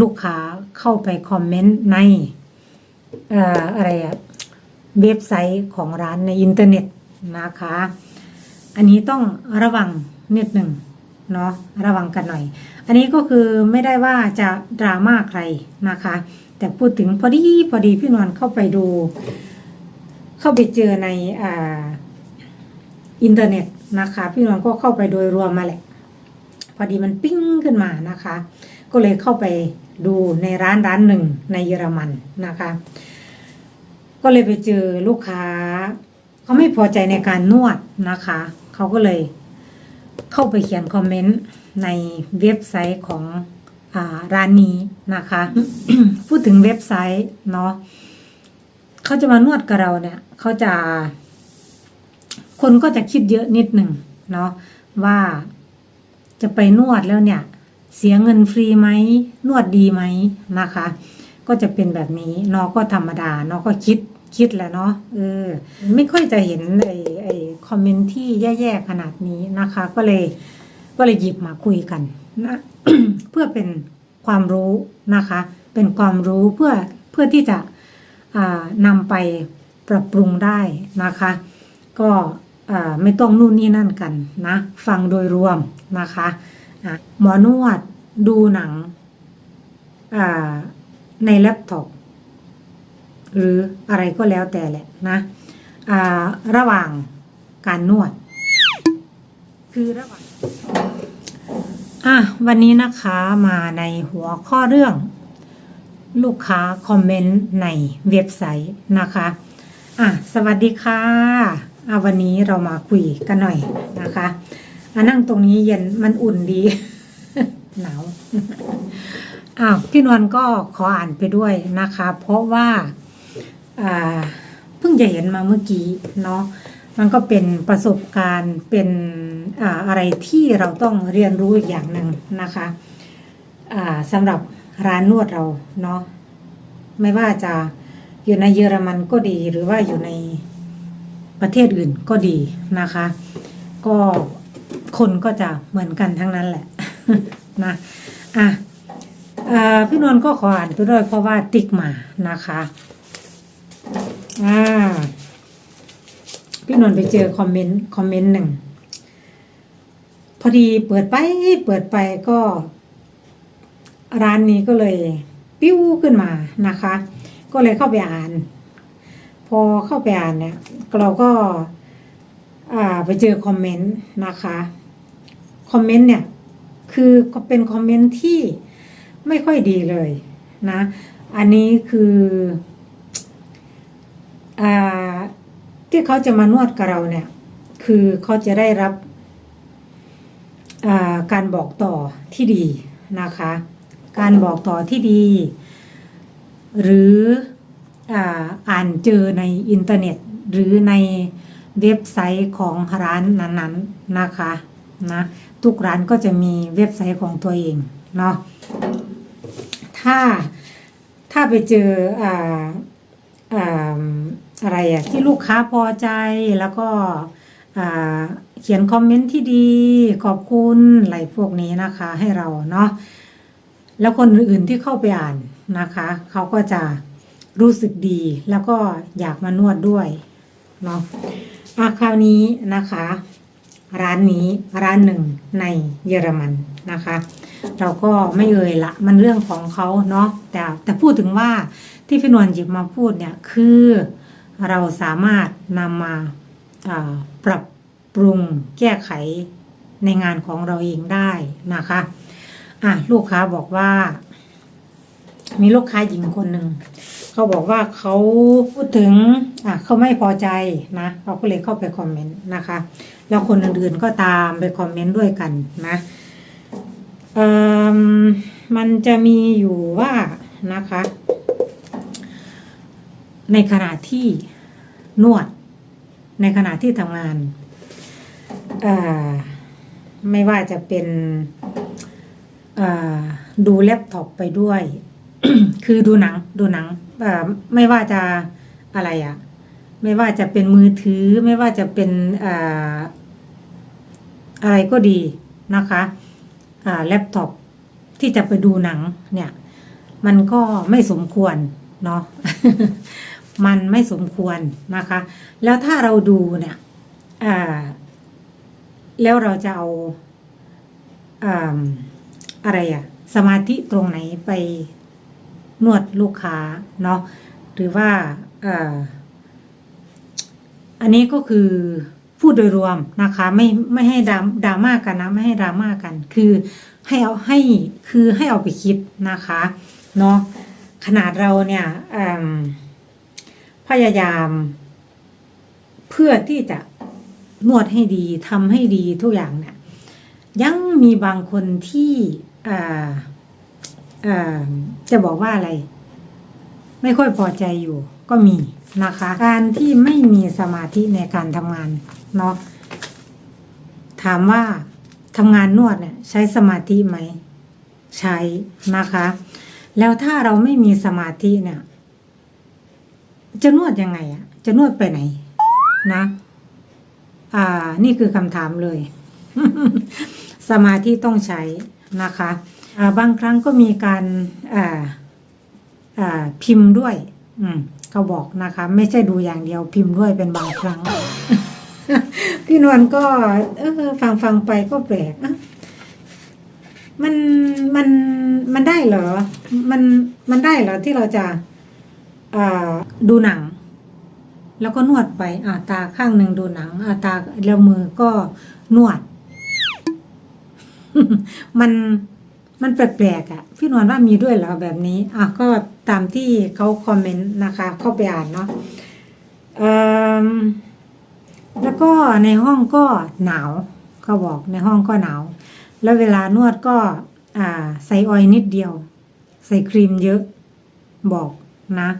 ลูกค้าเข้าไปคอมเมนต์ในเอ่ออะไรอะเว็บไซต์ของร้านในอินเทอร์เน็ตนะคะ อันนี้ต้องระวังนิดหนึ่งเนาะระวังกันหน่อย อันนี้ก็คือไม่ได้ว่าจะดราม่าใครนะคะ แต่พูดถึงพอดีพอดีพี่นวลเข้าไปดู เข้าไปเจอในอ่าอินเทอร์เน็ตนะคะ พี่นวลก็เข้าไปโดยรวมมาแหละ พอดีมันปิ้งขึ้นมานะคะ ก็เลยเข้าไปดูในร้านร้านหนึ่งในเยอรมันนะคะ ก็เลยไปเจอลูกค้าเขาไม่พอใจในการนวดนะคะ เขาก็เลยเข้าไปเขียนคอมเมนต์ในเว็บไซต์ของอร้านนี้นะคะ พูดถึงเว็บไซต์เนาะเขาจะมานวดกับเราเนี่ยเขาจะ คนก็จะคิดเยอะนิดหนึ่งเนาะว่าจะไปนวดแล้วเนี่ย เสียเงินฟรีไหมนวดดีไหมนะคะ ก็จะเป็นแบบนี้เนาะก็ธรรมดาเนาะก็คิดคิดแหละเนาะเออไม่ค่อยจะเห็นไอ้ไอ้คอมเมนต์ที่แย่ๆขนาดนี้นะคะ ก็เลยก็เลยหยิบมาคุยกันนะเพื่อเป็นความรู้นะคะ เป็นความรู้เพื่อเพื่อที่จะอ่านำไปปรับปรุงได้นะคะ ก็อ่าไม่ต้องนู่นนี่นั่นกันนะ ฟังโดยรวมนะคะ อะหมอนวดดูหนังในแล็ปท็อปหรืออะไรก็แล้วแต่แหละนะอ่าระหว่างการนวด คือระหว่างอะวันนี้นะคะมาในหัวข้อเรื่อง ลูกค้าคอมเมนต์ในเว็บไซต์นะคะอะสวัสดีค่ะอะวันนี้เรามาคุยกันหน่อยนะคะ อะนั่งตรงนี้เย็นมันอุ่นดี หนาวอ้าวพี่นวลก็ขออ่านไปด้วยนะคะ เพราะว่าเพิ่งจะเห็นมาเมื่อกี้เนาะมันก็เป็นประสบการณ์เป็นอะไรที่เราต้องเรียนรู้อีกอย่างหนึ่งนะคะสำหรับร้านนวดเราเนาะไม่ว่าจะอยู่ในเยอรมันก็ดีหรือว่าอยู่ในประเทศอื่นก็ดีนะคะ ก็ คนก็จะเหมือนกันทั้งนั้นแหละนะอะอ่าพี่นวลก็ขออ่านไปด้วยเพราะว่าติ๊กมานะคะอ่าพี่นวลไปเจอคอมเมนต์คอมเมนต์หนึ่งพอดีเปิดไปเปิดไปก็ ร้านนี้ก็เลย ปิ้วขึ้นมานะคะ ก็เลยเข้าไปอ่าน พอเข้าไปอ่านเนี่ย เราก็ อ่าไปเจอคอมเมนต์นะคะ คอมเมนต์เนี่ยคือเป็นคอมเมนต์ที่ไม่ค่อยดีเลยนะ อันนี้คืออที่เขาจะมานวดกับเราเนี่ย คือเขาจะได้รับการบอกต่อที่ดีนะคะ การบอกต่อที่ดี หรืออ่าอ่านเจอในอินเทอร์เน็ต หรือในเว็บไซต์ของร้านนั้นๆนะคะ นะทุกร้านก็จะมีเว็บไซต์ของตัวเองเนาะถ้าถ้าไปเจออ่าอ่าอะไรอะที่ลูกค้าพอใจแล้วก็เขียนคอมเมนต์ที่ดีขอบคุณอะไรพวกนี้นะคะ ให้เราเนาะแล้วคนอื่นที่เข้าไปอ่านนะคะ เขาก็จะรู้สึกดีแล้วก็อยากมานวดด้วยเนาะอะคราวนี้นะคะ ร้านนี้ร้านหนึ่งในเยอรมันนะคะ เราก็ไม่เอ่ยละมันเรื่องของเขาเนาะแต่แต่พูดถึงว่าที่พี่นวลหยิบมาพูดเนี่ยคือเราสามารถนำมาปรับปรุงแก้ไขในงานของเราเองได้นะคะอะลูกค้าบอกว่า มีลูกค้าหญิงคนหนึ่งเขาบอกว่าเขาพูดถึงอะเขาไม่พอใจนะเขาก็เลยเข้าไปคอมเมนต์นะคะ แล้วคนอื่นๆก็ตามไปคอมเมนต์ด้วยกันนะเอ่อมันจะมีอยู่ว่านะคะ ในขณะที่นวด ในขณะที่ทำงาน ไม่ว่าจะเป็นดูแล็ปท็อปไปด้วย คือดูหนังดูหนังไม่ว่าจะอะไรอะไม่ว่าจะเป็นมือถือ ไม่ว่าจะเป็น อะไรก็ดีนะคะแล็ปท็อปที่จะไปดูหนังเนี่ย มันก็ไม่สมควรเนาะมันไม่สมควรนะคะ แล้วถ้าเราดูเนี่ยแล้วเราจะเอาอ่าอะไรอะสมาธิตรงไหนไปนวดลูกค้าเนาะหรือว่าอ่าอันนี้ก็คือ พูดโดยรวมนะคะ ไม่ไม่ให้ดราดราม่ากันนะไม่ให้ดราม่ากัน คือให้เอาให้คือให้เอาไปคิดนะคะเนาะขนาดเราเนี่ยพยายามเพื่อที่จะนวดให้ดีทำให้ดีทุกอย่างเนี่ยยังมีบางคนที่จะบอกว่าอะไร ไม่ค่อยพอใจอยู่ก็มีนะคะ การที่ไม่มีสมาธิในการทำงาน เนาะถามว่าทำงานนวดเนี่ยใช้สมาธิไหม ใช้นะคะ แล้วถ้าเราไม่มีสมาธิเนี่ย จะนวดยังไงอะจะนวดไปไหน นะ อ่า นี่คือคำถามเลย สมาธิต้องใช้นะคะาบางครั้งก็มีการอ่าอ่าพิมพ์ด้วย อืมเขาบอกนะคะ ไม่ใช่ดูอย่างเดียวพิมพ์ด้วยเป็นบางครั้ง พี่นวลก็ เออ ฟังฟังไปก็แปลกอะมันมันมันได้เหรอ มันมันได้เหรอที่เราจะอ่าดูหนัง แล้วก็นวดไปอ่าตาข้างหนึ่งดูหนังอ่าตาแล้วมือก็นวด มันมันแปลกๆอะ พี่นวลว่ามีด้วยเหรอแบบนี้อะก็ตามที่เขาคอมเมนต์นะคะ เข้าไปอ่านเนาะอ่อ แล้วก็ในห้องก็หนาวเขาบอกในห้องก็หนาว แล้วเวลานวดก็ใส่ออยนิดเดียว ใส่ครีมเยอะบอกนะ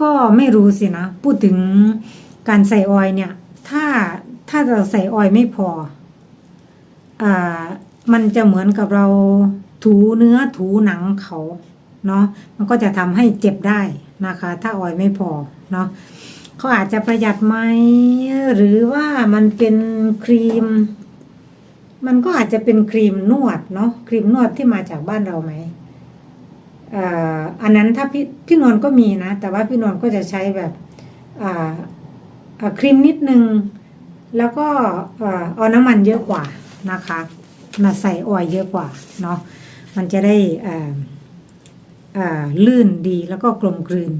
ก็ไม่รู้สินะ พูดถึงการใส่ออยเนี่ย ถ้าถ้าเราใส่ออยไม่พออมันจะเหมือนกับเราถูเนื้อถูหนังเขาเนาะมันก็จะทำให้เจ็บได้นะคะ ถ้าออยไม่พอเนาะ เขาอาจจะประหยัดไหมหรือว่ามันเป็นครีม มันก็อาจจะเป็นครีมนวดเนาะครีมนวดที่มาจากบ้านเราไหมอันนั้นถ้าพี่พี่นวลก็มีนะ แต่ว่าพี่นวลก็จะใช้แบบครีมนิดนึง แล้วก็เอ่อเอาน้ำมันเยอะกว่านะคะมาใส่ออยเยอะกว่าเนาะมันจะได้ลื่นดีแล้วก็กลมกลืน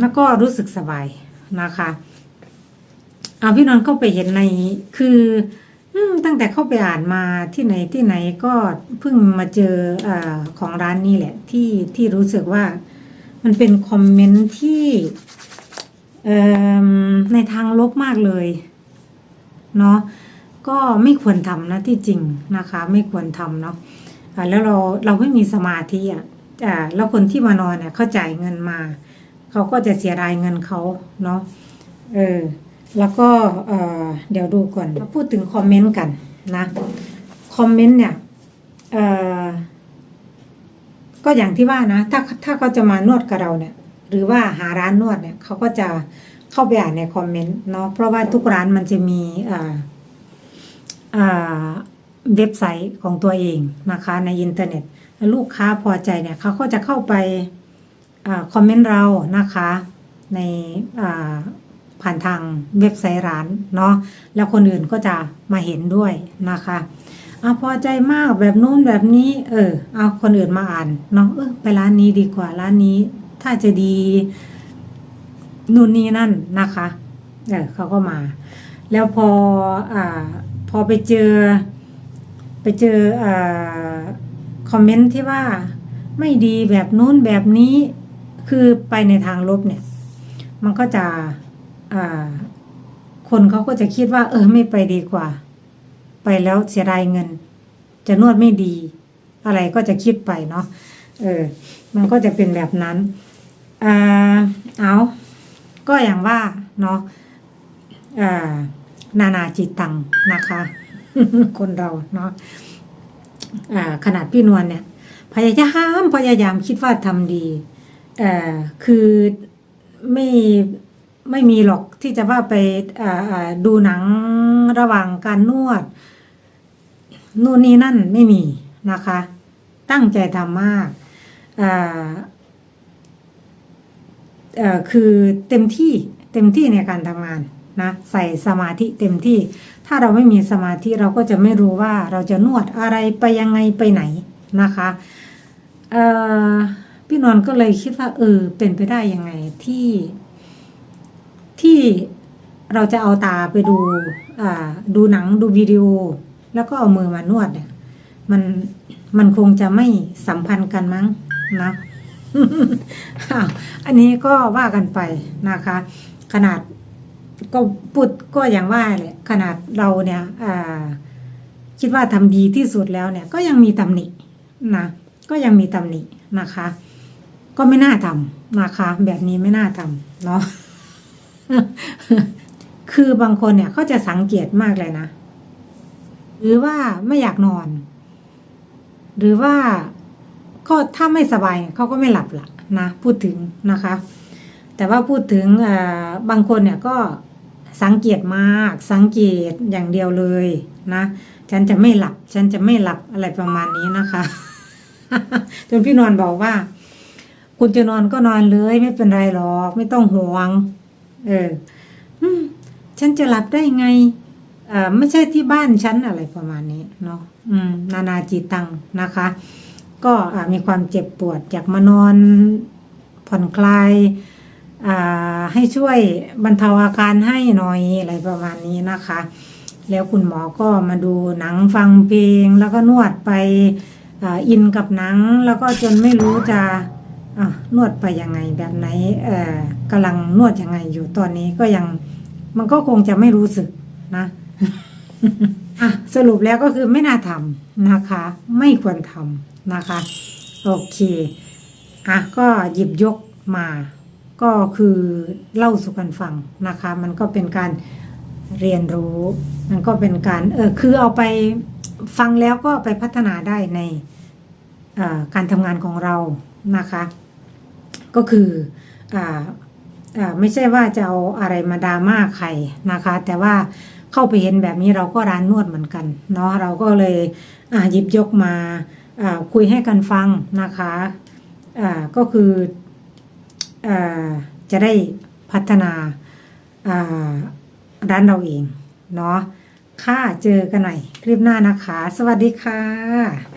แล้วก็รู้สึกสบายนะคะเอาพี่นนท์ก็ไปเห็นในคืออตั้งแต่เข้าไปอ่านมาที่ไหนที่ไหนก็เพิ่งมาเจออของร้านนี้แหละ ที่ที่รู้สึกว่ามันเป็นคอมเมนต์ที่ในทางลบมากเลยเนาะก็ไม่ควรทำนะที่จริงนะคะ ไม่ควรทำเนาะแล้วเราเราไม่มีสมาธิอะอ่า แล้วคนที่มานอนเนี่ยเขาจ่ายเงินมา เขาก็จะเสียรายเงินเขาเนาะเออแล้วก็เเดี๋ยวดูก่อนมาพูดถึงคอมเมนต์กันนะคอมเมนต์เนี่ยก็อย่างที่ว่านะ ถ้าถ้าเขาจะมานวดกับเราเนี่ย หรือว่าหาร้านนวดเนี่ยเขาก็จะเข้าไปอ่านในคอมเมนต์เนาะเพราะว่าทุกร้านมันจะมีเว็บไซต์ของตัวเองนะคะในอินเทอร์เน็ต ลูกค้าพอใจเนี่ยเขาก็จะเข้าไปอคอมเมนต์เรานะคะ ในผ่านทางเว็บไซต์ร้านเนาะแล้วคนอื่นก็จะมาเห็นด้วยนะคะเอาพอใจมากแบบนู้นแบบนี้ เออ เอาคนอื่นมาอ่านเนาะเออไปร้านนี้ดีกว่าร้านนี้ ถ้าจะดี นู่นนี่นั่นนะคะเออเขาก็มา แล้วพออ่าพอไปเจอ ไปเจออ่า คอมเมนต์ที่ว่าไม่ดีแบบนู้นแบบนี้คือไปในทางลบเนี่ย มันก็จะคนเขาก็จะคิดว่า เออไม่ไปดีกว่า ไปแล้วเสียดายเงิน จะนวดไม่ดี อะไรก็จะคิดไปเนาะเออ มันก็จะเป็นแบบนั้นอ่าเอาก็อย่างว่าเนาะนานาจิตตังนะคะ คนเราเนาะ ขนาดพี่นวลเนี่ย พยายามพยายามคิดว่าทำดีคือไม่ไม่มีหรอกที่จะว่าไปดูหนังระหว่างการนวด นู่นนี่นั่นไม่มีนะคะ ตั้งใจทำมากคือเต็มที่เต็มที่ในการทำงาน นะใส่สมาธิเต็มที่ ถ้าเราไม่มีสมาธิเราก็จะไม่รู้ว่าเราจะนวดอะไรไปยังไงไปไหนนะคะพี่นวลก็เลยคิดว่าเออเป็นไปได้ยังไงที่ที่เราจะเอาตาไปดูดูหนังดูวิดีโอ แล้วก็เอามือมานวดเนี่ยมันมันคงจะไม่สัมพันธ์กันมั้งนะอันนี้ก็ว่ากันไปนะคะ ขนาด ก็พูดก็อย่างว่าแหละขนาดเราเนี่ยคิดว่าทำดีที่สุดแล้วเนี่ย ก็ยังมีตำหนินะก็ยังมีตำหนินะคะ ก็ไม่น่าทำนะคะ แบบนี้ไม่น่าทำเนาะคือบางคนเนี่ยเขาจะสังเกตมากเลยนะ หรือว่าไม่อยากนอน หรือว่าก็ถ้าไม่สบายเขาก็ไม่หลับละนะพูดถึงนะคะ แต่ว่าพูดถึงบางคนเนี่ยก็ สังเกตมาก สังเกตอย่างเดียวเลยนะ ฉันจะไม่หลับ ฉันจะไม่หลับอะไรประมาณนี้นะคะ จนพี่นอนบอกว่า คุณจะนอนก็นอนเลย ไม่เป็นไรหรอก ไม่ต้องห่วง เออฉันจะหลับได้ไงเอ่อไม่ใช่ที่บ้านฉันอะไรประมาณนี้เนาะอืม นานาจิตังนะคะ ก็มีความเจ็บปวดอยากมานอนผ่อนคลายอ่า ให้ช่วยบรรเทาอาการให้หน่อยอะไรประมาณนี้นะคะ แล้วคุณหมอก็มาดูหนังฟังเพลง แล้วก็นวดไปอ,อินกับหนัง แล้วก็จนไม่รู้จะนวดไปยังไงแบบไหนกำลังนวดยังไงอยู่ตอนนี้ก็ยังมันก็คงจะไม่รู้สึกนะอะสรุปแล้วก็คือไม่น่าทำนะคะ ไม่ควรทำนะคะ โอเคอะก็หยิบยกมา ก็คือเล่าสู่กันฟังนะคะ มันก็เป็นการเรียนรู้ มันก็เป็นการเออคือเอาไปฟังแล้วก็ไปพัฒนาได้ในการทำงานของเรานะคะ ก็คืออ่าไม่ใช่ว่าจะเอาอะไรมาดราม่าใครนะคะ แต่ว่าเข้าไปเห็นแบบนี้เราก็ร้านนวดเหมือนกันเนาะเราก็เลยหยิบยกมาคุยให้กันฟังนะคะอ่าก็คือ จะได้พัฒนาร้านเราเอง เนาะค่ะเจอกันใหม่คลิปหน้านะคะ สวัสดีค่ะ